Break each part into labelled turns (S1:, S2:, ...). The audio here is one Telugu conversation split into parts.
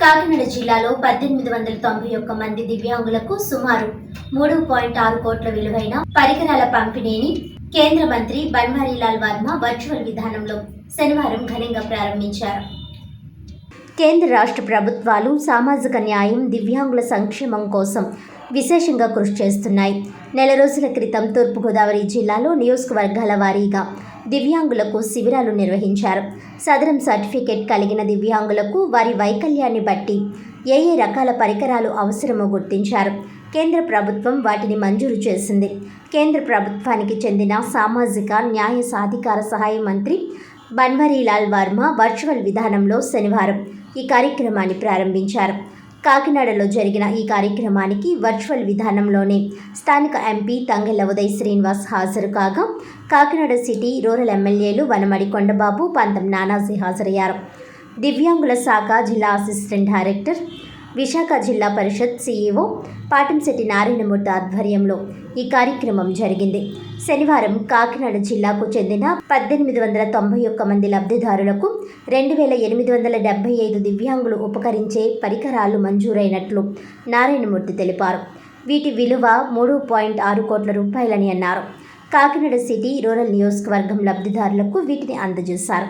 S1: కాకినాడ జిల్లాలో పద్దెనిమిది వందల తొంభై ఒక్క మంది దివ్యాంగులకు సుమారు మూడు పాయింట్ ఆరు కోట్ల విలువైన పరికరాల పంపిణీని కేంద్ర మంత్రి బన్వారీలాల్ వర్మ వర్చువల్ విధానంలో శనివారం ఘనంగా ప్రారంభించారు. కేంద్ర రాష్ట్ర ప్రభుత్వాలు సామాజిక న్యాయం దివ్యాంగుల సంక్షేమం కోసం విశేషంగా కృషి చేస్తున్నాయి. నెల రోజుల క్రితం తూర్పుగోదావరి జిల్లాలో నియోజకవర్గాల వారీగా దివ్యాంగులకు శిబిరాలు నిర్వహించారు. సదరం సర్టిఫికేట్ కలిగిన దివ్యాంగులకు వారి వైకల్యాన్ని బట్టి ఏ ఏ రకాల పరికరాలు అవసరమో గుర్తించారు. కేంద్ర ప్రభుత్వం వాటిని మంజూరు చేసింది. కేంద్ర ప్రభుత్వానికి చెందిన సామాజిక న్యాయ సాధికార సహాయ మంత్రి బన్వరీలాల్ వర్మ వర్చువల్ విధానంలో శనివారం ఈ కార్యక్రమాన్ని ప్రారంభించారు. కాకినాడలో జరిగిన ఈ కార్యక్రమానికి వర్చువల్ విధానంలోనే స్థానిక ఎంపీ తంగెల ఉదయ్ శ్రీనివాస్ హాజరు కాగా కాకినాడ సిటీ రూరల్ ఎమ్మెల్యేలు వనమడి కొండబాబు పంతం నానాజీ హాజరయ్యారు. దివ్యాంగుల శాఖ జిల్లా అసిస్టెంట్ డైరెక్టర్ విశాఖ జిల్లా పరిషత్ సీఈఓ పాటంశెట్టి నారాయణమూర్తి ఆధ్వర్యంలో ఈ కార్యక్రమం జరిగింది. శనివారం కాకినాడ జిల్లాకు చెందిన పద్దెనిమిది వందల తొంభై ఒక్క మంది లబ్ధిదారులకు రెండు వేల ఎనిమిది వందల డెబ్బై ఐదు దివ్యాంగులు ఉపకరించే పరికరాలు మంజూరైనట్లు నారాయణమూర్తి తెలిపారు. వీటి విలువ మూడు పాయింట్ ఆరు కోట్ల రూపాయలని అన్నారు. కాకినాడ సిటీ రూరల్ నియోజకవర్గం లబ్ధిదారులకు వీటిని అందజేశారు.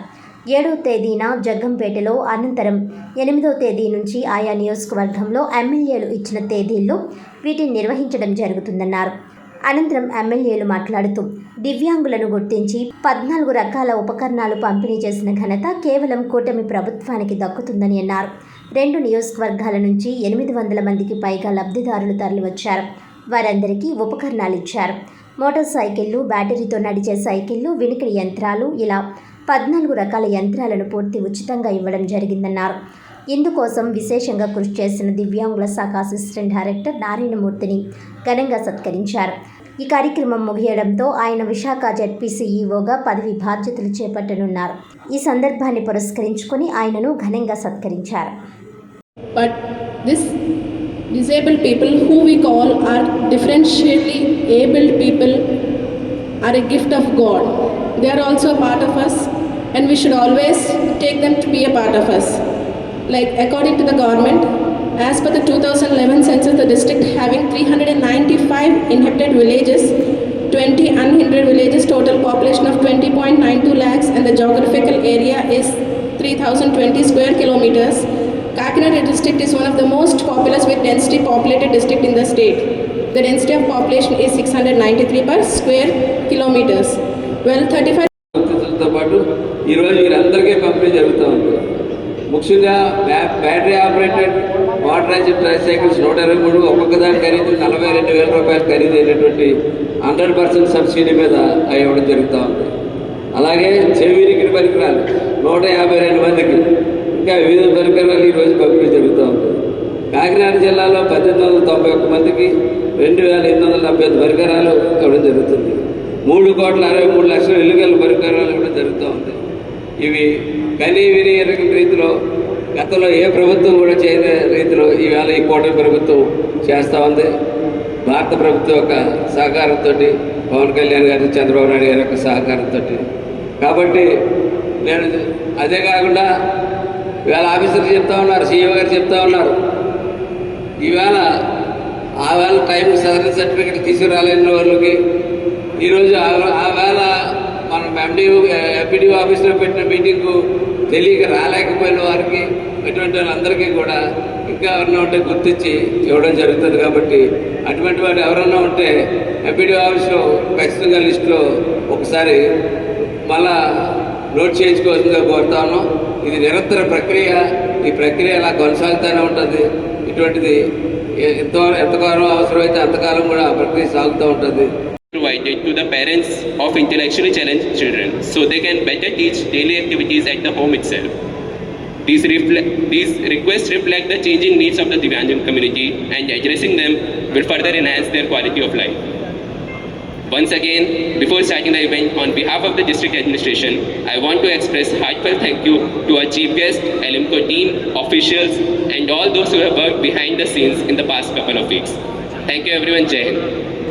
S1: ఏడవ తేదీన జగ్గంపేటలో అనంతరం ఎనిమిదవ తేదీ నుంచి ఆయా నియోజకవర్గంలో ఎమ్మెల్యేలు ఇచ్చిన తేదీల్లో వీటిని నిర్వహించడం జరుగుతుందన్నారు. అనంతరం ఎమ్మెల్యేలు మాట్లాడుతూ దివ్యాంగులను గుర్తించి పద్నాలుగు రకాల ఉపకరణాలు పంపిణీ చేసిన ఘనత కేవలం కూటమి ప్రభుత్వానికి దక్కుతుందని అన్నారు. రెండు నియోజకవర్గాల నుంచి ఎనిమిది వందల మందికి పైగా లబ్ధిదారులు తరలివచ్చారు. వారందరికీ ఉపకరణాలు ఇచ్చారు. మోటార్ సైకిళ్ళు బ్యాటరీతో నడిచే సైకిళ్ళు వినికిడి యంత్రాలు ఇలా పద్నాలుగు రకాల యంత్రాలను పూర్తి ఉచితంగా ఇవ్వడం జరిగిందన్నారు. ఇందుకోసం విశేషంగా కృషి చేసిన దివ్యాంగుల శాఖ అసిస్టెంట్ డైరెక్టర్ నారాయణమూర్తిని ఘనంగా సత్కరించారు. ఈ కార్యక్రమం ముగియడంతో ఆయన విశాఖ జడ్పీసీఈఓగా పదవి బాధ్యతలు చేపట్టనున్నారు. ఈ సందర్భాన్ని పురస్కరించుకొని ఆయనను ఘనంగా సత్కరించారు.
S2: But this disabled people who we call are differentially abled people are a gift of god. They are also a part of us. and we should always take them to be a part of us. Like according to the government, as per the 2011 census, the district having 395 inhabited villages, 20 villages, total population of 20.92 lakhs and the geographical area is 3020 square kilometers. Kakinada district is one of the most populous with density populated district in the state. The density of population is 693 per square kilometers. Well, 35
S3: ఈరోజు వీరందరికీ పంపిణీ జరుగుతూ ఉంది. ముఖ్యంగా బ్యా- బ్యాటరీ ఆపరేటెడ్ డ్రై ట్రైసైకిల్స్ నూట ఇరవై మూడు ఒక్కొక్క దాని ఖరీదు నలభై రెండు వేల రూపాయలు ఖరీదైనటువంటి హండ్రెడ్ పర్సెంట్ సబ్సిడీ మీద అవి ఇవ్వడం జరుగుతూ ఉంది. అలాగే చెవిరికి పరికరాలు నూట యాభై రెండు మందికి ఇంకా వివిధ పరికరాలు ఈరోజు పంపిణీ జరుగుతూ ఉంది. కాకినాడ జిల్లాలో పద్దెనిమిది వందల తొంభై ఒక్క మందికి రెండు వేల ఎనిమిది వందల డెబ్బై ఐదు పరికరాలు ఇవ్వడం జరుగుతుంది. మూడు కోట్ల అరవై మూడు లక్షల ఇల్లుగల పరికరాలు ఇవ్వడం జరుగుతూ ఉంది. ఇవి కనీ విని రీతిలో గతంలో ఏ ప్రభుత్వం కూడా చేయని రీతిలో ఈవేళ ఈ కూటమి ప్రభుత్వం చేస్తూ ఉంది. భారత ప్రభుత్వం యొక్క సహకారంతో పవన్ కళ్యాణ్ గారి చంద్రబాబు నాయుడు గారి యొక్క సహకారంతో కాబట్టి నేను అదే కాకుండా ఇవాళ ఆఫీసర్లు చెప్తా ఉన్నారు సీఎం గారు చెప్తా ఉన్నారు. ఈవేళ ఆ వేళ టైం సదరన్ సర్టిఫికెట్ తీసుకురాలేని వాళ్ళకి ఈరోజు ఆవేళ ఆ వేళ మనం ఎండి ఎంపీడీ ఆఫీస్లో పెట్టిన మీటింగ్కు తెలియక రాలేకపోయిన వారికి ఎటువంటి వాళ్ళందరికీ కూడా ఇంకా ఎవరైనా ఉంటే గుర్తించి ఇవ్వడం జరుగుతుంది కాబట్టి అటువంటి వారు ఎవరన్నా ఉంటే ఎంపీడీ ఆఫీస్లో ఖచ్చితంగా లిస్టులో ఒకసారి మళ్ళా నోట్ చేయించుకోవాల్సిందిగా కోరుతా ఇది నిరంతర ప్రక్రియ. ఈ ప్రక్రియ అలా కొనసాగుతూనే ఉంటుంది. ఇటువంటిది ఎంతో ఎంతకాలం అవసరమైతే అంతకాలం కూడా ఆ ప్రక్రియ సాగుతూ ఉంటుంది.
S4: Provided to the parents of intellectually challenged children so they can better teach daily activities at the home itself. These, these requests reflect the changing needs of the Divyanjan community and addressing them will further enhance their quality of life. Once again, before starting the event, on behalf of the district administration, I want to express heartfelt thank you to our chief guest, LMCO team, officials, and all those who have worked behind the scenes in the past couple of weeks. Thank you everyone, Jai.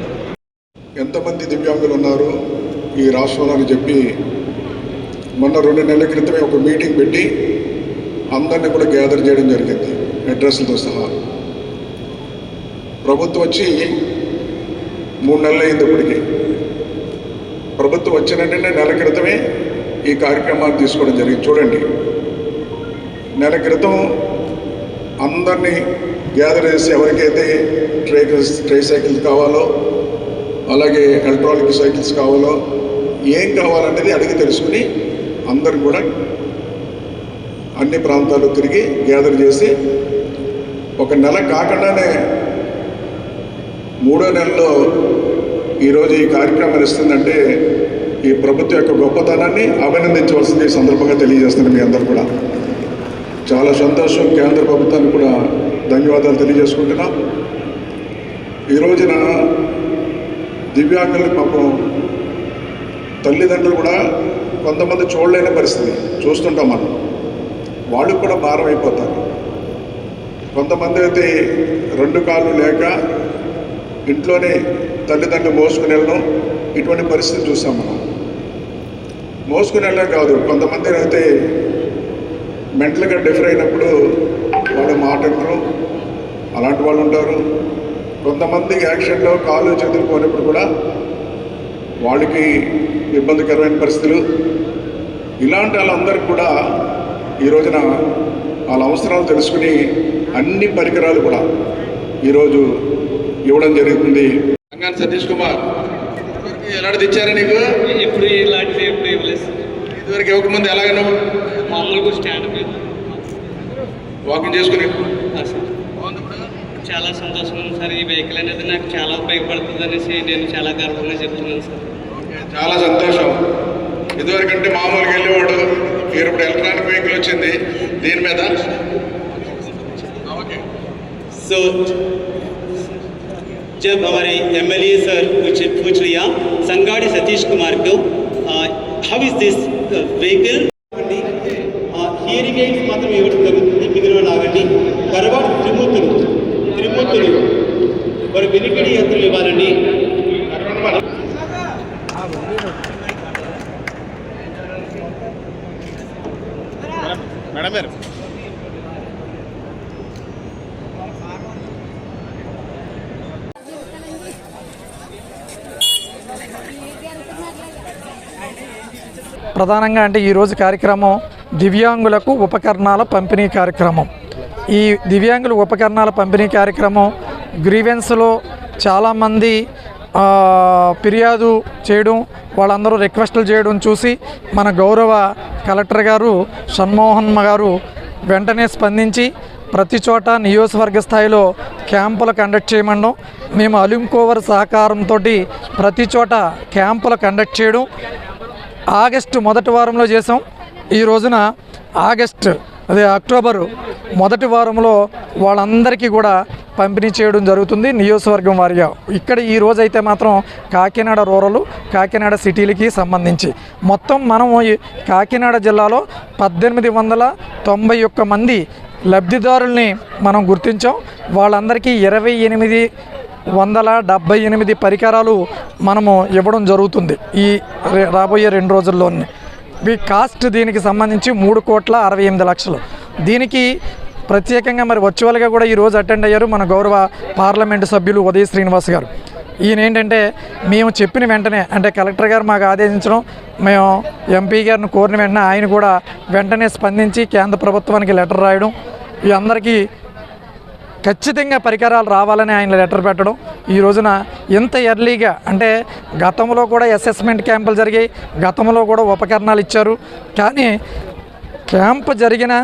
S5: ఎంతమంది దివ్యాంగులు ఉన్నారు ఈ రాష్ట్రంలో అని చెప్పి మొన్న రెండు నెలల క్రితమే ఒక మీటింగ్ పెట్టి అందరినీ కూడా గ్యాదర్ చేయడం జరిగింది అడ్రస్లతో సహా. ప్రభుత్వం వచ్చి మూడు నెలలు అయింది ఇప్పటికీ. ప్రభుత్వం వెంటనే నెల క్రితమే ఈ కార్యక్రమాన్ని తీసుకోవడం జరిగింది. చూడండి నెల క్రితం అందరినీ గ్యాదర్ చేసి ఎవరికైతే ట్రై ట్రై సైకిల్స్ కావాలో అలాగే ఎలక్ట్రానిక్ సైకిల్స్ కావాలో ఏం కావాలనేది అడిగి తెలుసుకుని అందరు కూడా అన్ని ప్రాంతాలు తిరిగి గ్యాదర్ చేసి ఒక నెల కాకుండానే మూడో నెలలో ఈరోజు ఈ కార్యక్రమం ఇస్తుందంటే ఈ ప్రభుత్వం యొక్క గొప్పతనాన్ని అభినందించవలసింది ఈ సందర్భంగా తెలియజేస్తుంది మీ అందరు కూడా. చాలా సంతోషం కేంద్ర ప్రభుత్వానికి కూడా ధన్యవాదాలు తెలియజేసుకుంటున్నాం. ఈ రోజున దివ్యాంగుల పాపం తల్లిదండ్రులు కూడా కొంతమంది చూడలేని పరిస్థితి. చూస్తుంటాం మనం. వాళ్ళు కూడా భారం అయిపోతారు. కొంతమంది అయితే రెండు కాళ్ళు లేక ఇంట్లోనే తల్లిదండ్రులు మోసుకుని వెళ్ళడం ఇటువంటి పరిస్థితి చూసాం మనం. మోసుకుని వెళ్ళడం కాదు. కొంతమంది అయితే మెంటల్గా డిఫర్ అయినప్పుడు వాళ్ళు మాట అలాంటి వాళ్ళు ఉంటారు. కొంతమంది యాక్సిడెంట్లో కాలు చేతులు పోయినప్పుడు కూడా వాళ్ళకి ఇబ్బందికరమైన పరిస్థితులు. ఇలాంటి వాళ్ళందరికీ కూడా ఈ రోజున వాళ్ళ అవసరాలు తెలుసుకుని అన్ని పరికరాలు కూడా ఈరోజు ఇవ్వడం జరుగుతుంది. రంగాన్ సతీష్ కుమార్ ఎలాంటిది ఇచ్చారా నీకు?
S6: ఎప్పుడు ఇలాంటివి ఎప్పుడు ఇవ్వలేదు.
S5: ఇదివరకు ఇవ్వకముందు ఎలాగనో?
S6: మామూలుగా స్టాండ్ మీద.
S5: వాకింగ్ చేసుకుని.
S6: చాలా సంతోషం ఉంది సార్ ఈ వెహికల్ అనేది నాకు చాలా ఉపయోగపడుతుంది అనేసి నేను చాలా గర్వంగా చెప్తున్నాను సార్
S5: చాలా సంతోషం ఇదివరకంటే మామూలుగా వెళ్ళేవాడు మీరు ఇప్పుడు ఎలక్ట్రానిక్ వెహికల్ వచ్చింది దీని మీద ఓకే
S7: सो जब हमारे एमएलए सर पूछ पूछ लिया संगाड़ी सतीश कुमार को हाउ इज दिस వెహికల్
S8: ప్రధానంగా అంటే ఈరోజు కార్యక్రమం దివ్యాంగులకు ఉపకరణాల పంపిణీ కార్యక్రమం. ఈ దివ్యాంగుల ఉపకరణాల పంపిణీ కార్యక్రమం గ్రీవెన్స్లో చాలామంది ఫిర్యాదు చేయడం వాళ్ళందరూ రిక్వెస్టులు చేయడం చూసి మన గౌరవ కలెక్టర్ గారు షణ్మోహన్ గారు వెంటనే స్పందించి ప్రతి చోట నియోజకవర్గ స్థాయిలో క్యాంపులు కండక్ట్ చేయమండం మేము అలింకోవర్ సహకారంతో ప్రతి చోట క్యాంపులు కండక్ట్ చేయడం ఆగస్టు మొదటి వారంలో చేసాం ఈ రోజున ఆగస్ట్ అదే అక్టోబర్ మొదటి వారంలో వాళ్ళందరికీ కూడా పంపిణీ చేయడం జరుగుతుంది నియోజకవర్గం వారిగా. ఇక్కడ ఈ రోజు అయితే మాత్రం కాకినాడ రూరల్ కాకినాడ సిటీలకి సంబంధించి. మొత్తం మనం ఈ కాకినాడ జిల్లాలో పద్దెనిమిది వందల తొంభై ఒక్క మంది లబ్ధిదారుల్ని మనం గుర్తించాం. వాళ్ళందరికీ ఇరవై ఎనిమిది వందల డెబ్బై ఎనిమిది పరికరాలు మనము ఇవ్వడం జరుగుతుంది ఈ రాబోయే రెండు రోజుల్లోనే. ఈ కాస్ట్ దీనికి సంబంధించి మూడు కోట్ల అరవై ఎనిమిది లక్షలు. దీనికి ప్రత్యేకంగా మరి వర్చువల్గా కూడా ఈరోజు అటెండ్ అయ్యారు మన గౌరవ పార్లమెంటు సభ్యులు ఉదయ శ్రీనివాస్ గారు. ఈయన ఏంటంటే మేము చెప్పిన వెంటనే అంటే కలెక్టర్ గారు మాకు ఆదేశించడం మేము ఎంపీ గారిని కోరిన వెంటనే ఆయన కూడా వెంటనే స్పందించి కేంద్ర ప్రభుత్వానికి లెటర్ రాయడం ఈ అందరికీ ఖచ్చితంగా పరికరాలు రావాలని ఆయన లెటర్ పెట్టడం. ఈ రోజున ఇంత ఎర్లీగా అంటే గతంలో కూడా అసెస్మెంట్ క్యాంపులు జరిగాయి గతంలో కూడా ఉపకరణాలు ఇచ్చారు. కానీ క్యాంపు జరిగిన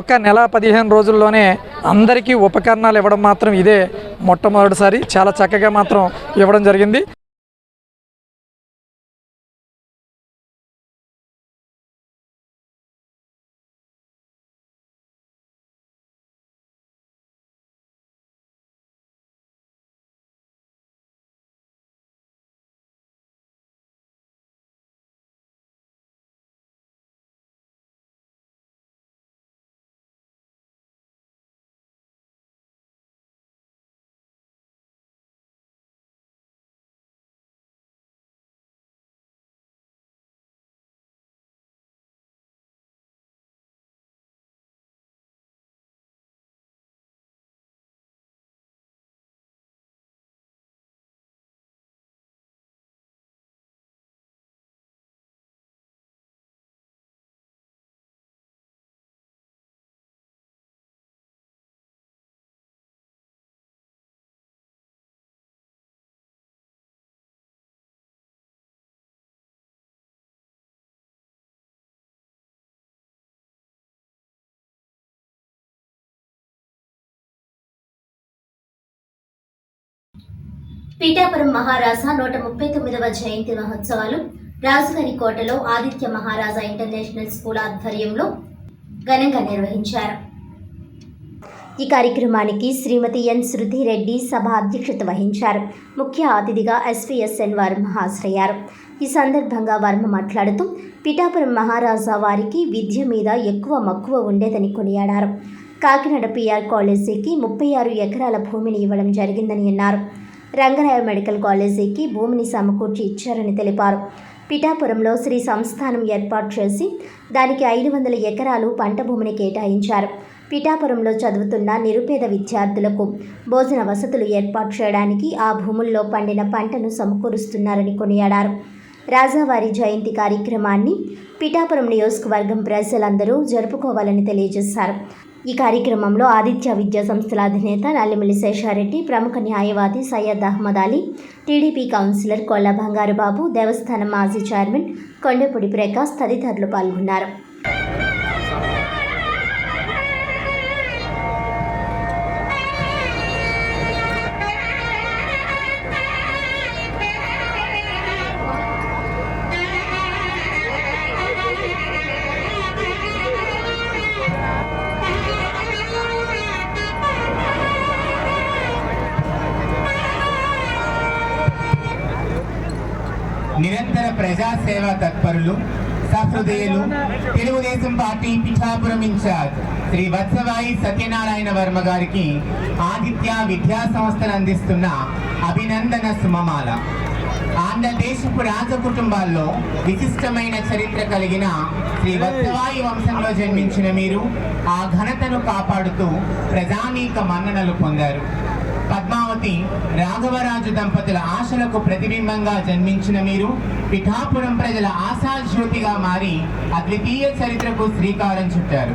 S8: ఒక నెల పదిహేను రోజుల్లోనే అందరికీ ఉపకరణాలు ఇవ్వడం మాత్రం ఇదే మొట్టమొదటిసారి. చాలా చక్కగా మాత్రం ఇవ్వడం జరిగింది.
S1: పీఠాపురం మహారాజా నూట ముప్పై తొమ్మిదవ జయంతి మహోత్సవాలు రాజుగారి కోటలో ఆదిత్య మహారాజా ఇంటర్నేషనల్ స్కూల్ ఆధ్వర్యంలో ఘనంగా నిర్వహించారు. ఈ కార్యక్రమానికి శ్రీమతి ఎన్ శృతి రెడ్డి సభ అధ్యక్షత వహించారు. ముఖ్య అతిథిగా ఎస్విఎస్ఎన్ వర్మ హాజరయ్యారు. ఈ సందర్భంగా వర్మ మాట్లాడుతూ పిఠాపురం మహారాజా వారికి విద్య మీద ఎక్కువ మక్కువ ఉండేదని కొనియాడారు. కాకినాడ పిఆర్ కాలేజీకి ముప్పై ఆరు ఎకరాల భూమిని ఇవ్వడం జరిగిందని అన్నారు. రంగరాయ మెడికల్ కాలేజీకి భూమిని సమకూర్చి ఇచ్చారని తెలిపారు. పిఠాపురంలో శ్రీ సంస్థానం ఏర్పాటు చేసి దానికి ఐదు వందల ఎకరాలు పంట భూమిని కేటాయించారు. పిఠాపురంలో చదువుతున్న నిరుపేద విద్యార్థులకు భోజన వసతులు ఏర్పాటు చేయడానికి ఆ భూముల్లో పండిన పంటను సమకూరుస్తున్నారని కొనియాడారు. రాజావారి జయంతి కార్యక్రమాన్ని పిఠాపురం నియోజకవర్గం ప్రజలందరూ జరుపుకోవాలని తెలియజేశారు. ఈ కార్యక్రమంలో ఆదిత్య విద్యా సంస్థల అధినేత నల్లిమిల్లి శేషారెడ్డి ప్రముఖ న్యాయవాది సయ్యద్ అహ్మద్ అలీ టీడీపీ కౌన్సిలర్ కొల్ల బంగారుబాబు దేవస్థానం మాజీ చైర్మన్ కొండపూడి ప్రకాష్ తదితరులు పాల్గొన్నారు.
S9: ప్రజాసేవ తత్పరులు సహృదయులు తెలుగుదేశం పార్టీ పిఠాపురం ఇన్ఛార్జ్ శ్రీ వత్సవాయి సత్యనారాయణ వర్మ గారికి ఆదిత్య విద్యా సంస్థలు అందిస్తున్న అభినందన సుమమాల. ఆంధ్రదేశపు రాజ కుటుంబాల్లో విశిష్టమైన చరిత్ర కలిగిన శ్రీ వత్సవాయి వంశంలో జన్మించిన మీరు ఆ ఘనతను కాపాడుతూ ప్రజానీక మన్ననలు పొందారు. పద్మావతి రాఘవరాజు దంపతుల ఆశలకు ప్రతిబింబంగా జన్మించిన మీరు పిఠాపురం ప్రజల ఆశాజ్యోతిగా మారి అద్వితీయ చరిత్రకు శ్రీకారం చుట్టారు.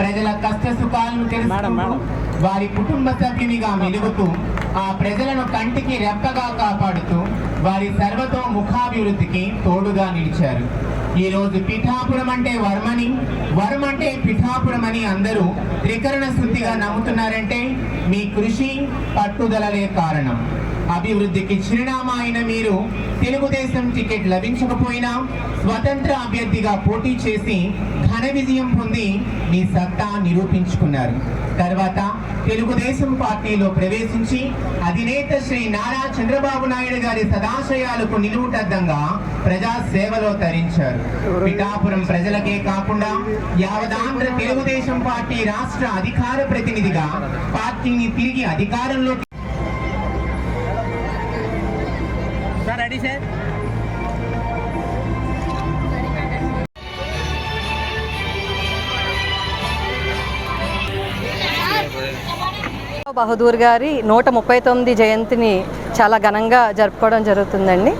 S9: ప్రజల కష్ట సుఖాలను తెలుసుకుంటూ వారి కుటుంబ సభ్యునిగా మెలుగుతూ ఆ ప్రజలను కంటికి రెప్పగా కాపాడుతూ వారి సర్వతో ముఖాభివృద్ధికి తోడుగా నిలిచారు. ఈరోజు పిఠాపురం అంటే వర్మని వర్మ అంటే పిఠాపురం అని అందరూ త్రికరణ శుద్ధిగా నమ్ముతున్నారంటే మీ కృషి పట్టుదలలే కారణం. అభివృద్ధికి చిరునామా అయిన మీరు తెలుగుదేశం టికెట్ లభించకపోయినా స్వతంత్ర అభ్యర్థిగా పోటీ చేసి ఘన విజయం పొంది మీ సత్తా నిరూపించుకున్నారు. తర్వాత తెలుగుదేశం పార్టీలో ప్రవేశించి అధినేత శ్రీ నారా చంద్రబాబు నాయుడు గారి సదాశయాలకు నిలువుటద్దంగా ప్రజా సేవలో తరించారు. పిఠాపురం ప్రజలకే కాకుండా యావదాంధ్ర తెలుగుదేశం పార్టీ రాష్ట్ర అధికార ప్రతినిధిగా పార్టీని తిరిగి అధికారంలో
S10: బహదూర్ గారి నూట ముప్పై తొమ్మిది జయంతిని చాలా ఘనంగా జరుపుకోవడం జరుగుతుందండి.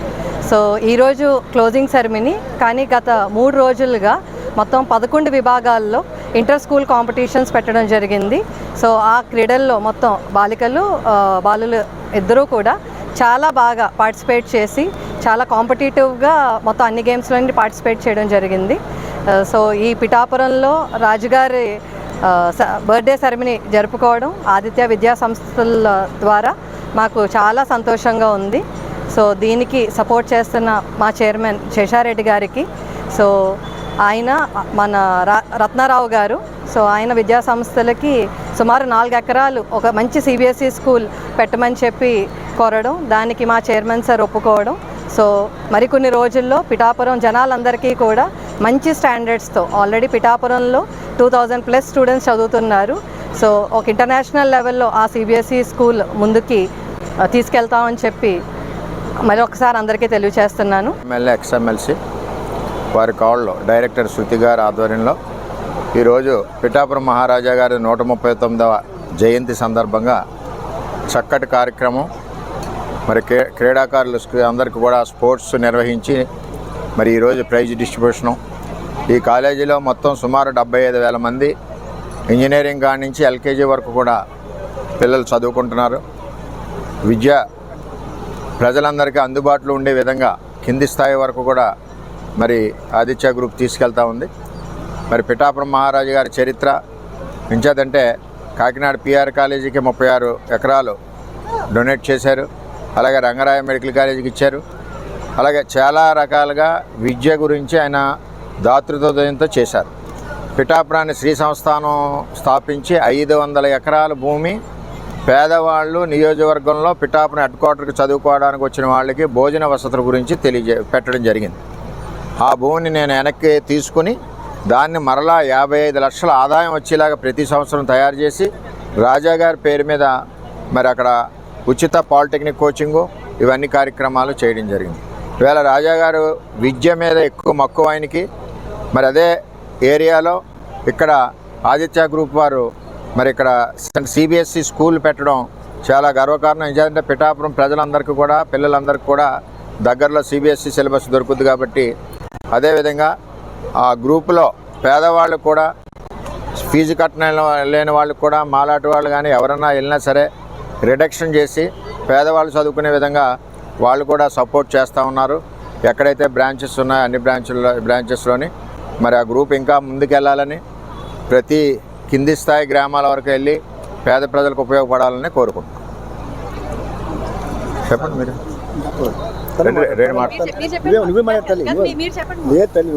S10: సో ఈరోజు క్లోజింగ్ సెరమనీ కానీ గత మూడు రోజులుగా మొత్తం పదకొండు విభాగాల్లో ఇంటర్ స్కూల్ కాంపిటీషన్స్ పెట్టడం జరిగింది. సో ఆ క్రీడల్లో మొత్తం బాలికలు బాలులు ఇద్దరూ కూడా చాలా బాగా పార్టిసిపేట్ చేసి చాలా కాంపిటేటివ్గా మొత్తం అన్ని గేమ్స్లో పార్టిసిపేట్ చేయడం జరిగింది. సో ఈ పిఠాపురంలో రాజుగారి బర్త్డే సెరమనీ జరుపుకోవడం ఆదిత్య విద్యా సంస్థల ద్వారా మాకు చాలా సంతోషంగా ఉంది. సో దీనికి సపోర్ట్ చేస్తున్న మా చైర్మన్ శేషారెడ్డి గారికి. సో ఆయన మన రత్నారావు గారు. సో ఆయన విద్యా సంస్థలకి సుమారు నాలుగు ఎకరాలు ఒక మంచి సిబిఎస్ఈ స్కూల్ పెట్టమని చెప్పి కోరడం దానికి మా చైర్మన్ సార్ ఒప్పుకోవడం. సో మరికొన్ని రోజుల్లో పిఠాపురం జనాలందరికీ కూడా మంచి స్టాండర్డ్స్తో ఆల్రెడీ పిఠాపురంలో టూ థౌజండ్ ప్లస్ స్టూడెంట్స్ చదువుతున్నారు. సో ఒక ఇంటర్నేషనల్ లెవెల్లో ఆ సిబిఎస్ఈ స్కూల్ ముందుకి తీసుకెళ్తామని చెప్పి మరి ఒకసారి అందరికీ తెలియచేస్తున్నాను.
S11: ఎమ్మెల్యే ఎక్స్ఎమ్మెల్సీ వారి కాల్లో డైరెక్టర్ శృతి గారి ఆధ్వర్యంలో ఈరోజు పిఠాపురం మహారాజా గారి నూట ముప్పై తొమ్మిదవ జయంతి సందర్భంగా చక్కటి కార్యక్రమం. మరి క్రీ క్రీడాకారులు అందరికీ కూడా స్పోర్ట్స్ నిర్వహించి మరి ఈరోజు ప్రైజ్ డిస్ట్రిబ్యూషను. ఈ కాలేజీలో మొత్తం సుమారు డెబ్బై ఐదు వేల మంది ఇంజనీరింగ్ కాడి నుంచి ఎల్కేజీ వరకు కూడా పిల్లలు చదువుకుంటున్నారు. విద్య ప్రజలందరికీ అందుబాటులో ఉండే విధంగా కింది స్థాయి వరకు కూడా మరి ఆదిత్య గ్రూప్ తీసుకెళ్తా ఉంది. మరి పిఠాపురం మహారాజు గారి చరిత్ర ఎంచేదంటే కాకినాడ పిఆర్ కాలేజీకి ముప్పై ఆరు ఎకరాలు డొనేట్ చేశారు. అలాగే రంగరాయ మెడికల్ కాలేజీకి ఇచ్చారు. అలాగే చాలా రకాలుగా విద్య గురించి ఆయన దాతృత్వంతో చేశారు. పిఠాపురాన్ని శ్రీ సంస్థానం స్థాపించి ఐదు వందల ఎకరాల భూమి పేదవాళ్ళు నియోజకవర్గంలో పిఠాపురం హెడ్ క్వార్టర్కి చదువుకోవడానికి వచ్చిన వాళ్ళకి భోజన వసతుల గురించి తెలియజే పెట్టడం జరిగింది. ఆ భూమిని నేను వెనక్కి తీసుకుని దాన్ని మరలా యాభై ఐదు లక్షల ఆదాయం వచ్చేలాగా ప్రతి సంవత్సరం తయారు చేసి రాజా గారి పేరు మీద మరి అక్కడ ఉచిత పాలిటెక్నిక్ కోచింగు ఇవన్నీ కార్యక్రమాలు చేయడం జరిగింది. వేళ రాజా గారు విద్య మీద ఎక్కువ మక్కువ ఆయనకి. మరి అదే ఏరియాలో ఇక్కడ ఆదిత్య గ్రూప్ వారు మరి ఇక్కడ సిబిఎస్ఈ స్కూల్ పెట్టడం చాలా గర్వకారణం. ఎందుకంటే పిఠాపురం ప్రజలందరికీ కూడా పిల్లలందరికీ కూడా దగ్గరలో సిబిఎస్ఈ సిలబస్ దొరుకుతుంది కాబట్టి అదేవిధంగా ఆ గ్రూపులో పేదవాళ్ళు కూడా ఫీజు కట్టిన లేని వాళ్ళకి కూడా మాలాటి వాళ్ళు కానీ ఎవరన్నా వెళ్ళినా సరే రిడక్షన్ చేసి పేదవాళ్ళు చదువుకునే విధంగా వాళ్ళు కూడా సపోర్ట్ చేస్తూ ఉన్నారు. ఎక్కడైతే బ్రాంచెస్ ఉన్నాయో అన్ని బ్రాంచుల్లో బ్రాంచెస్లోని మరి ఆ గ్రూప్ ఇంకా ముందుకెళ్ళాలని ప్రతి కింది స్థాయి గ్రామాల వరకు వెళ్ళి పేద ప్రజలకు ఉపయోగపడాలని కోరుకుంటున్నాం. చెప్పండి మీరు. రెండు రెండు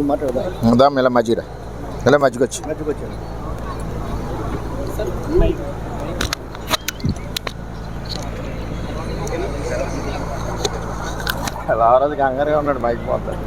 S11: మాట ఉదాం ఇలా మజ్జిగ. ఇలా మజ్జిగొచ్చి. అలా రోజు కంగారుగా ఉన్నాడు మైక్ పోతాడు